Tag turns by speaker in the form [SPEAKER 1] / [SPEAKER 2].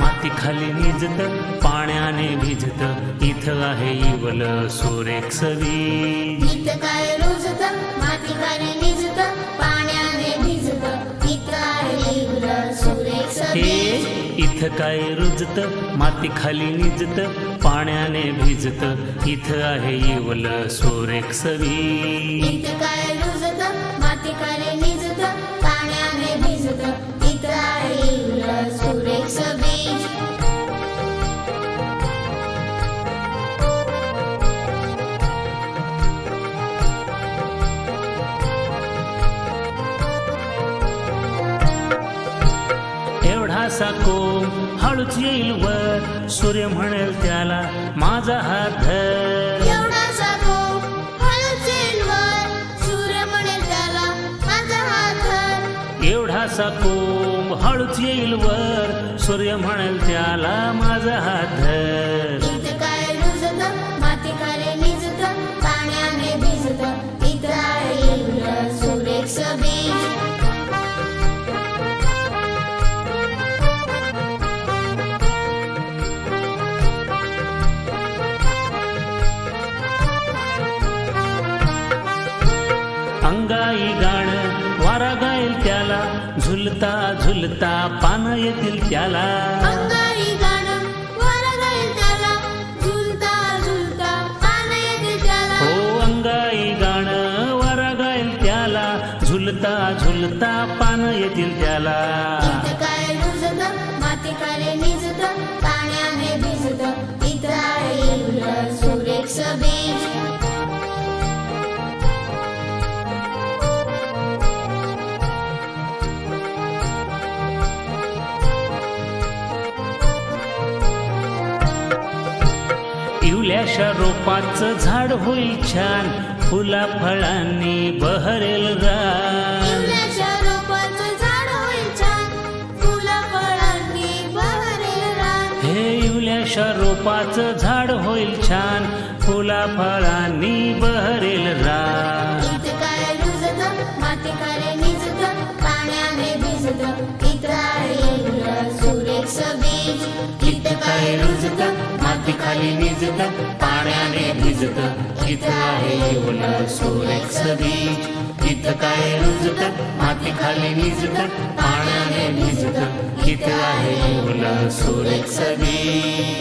[SPEAKER 1] माती खाली निजत पाण्याने भिजत इथं आहे इवल सुरेख सवी
[SPEAKER 2] इथं काय रुजत माती खाली निजत पाण्याने भिजत इथं आहे इवलं सुरेख
[SPEAKER 1] इथं काय रुजत माती खाली निजत पाण्याने भिजत इथं आहे इवल सुरेख सवी एवढासा कोम हळूच येईल वर. सूर्य म्हणेल त्याला माझा हात धर.
[SPEAKER 2] एवढासा गोप हळूच येईल वर, सूर्य म्हणेल त्याला माझा हात धर.
[SPEAKER 1] एवढासा कोंब हळूच येईल वर. सूर्य म्हणेल त्याला माझा हात धर. झुलता झुलता पानं येतील त्याला. हो अंगाई गाणं वारा गाईल त्याला. झुलता झुलता पानं येतील त्याला. इवल्याशा रोपाचं झाड होईल छान. फुला फळांनी बहरेल रान.
[SPEAKER 2] इवल्याच्या रोपाचं झाड होईल छान. फुलं फळांनी बहरेल रान.
[SPEAKER 1] हे इवल्याशा रोपाचं झाड होईल छान. फुला फळांनी बहरेल रान.
[SPEAKER 2] सुरेख
[SPEAKER 1] काय रुजत? माती खाली भिजत पाण्याने भिजत. इथं आहे इवलं सोरेक्स बीच इथं काय रुजत माती खाली निजत पाण्याने भिजत. इथं आहे इवलं सोरेक्स बीच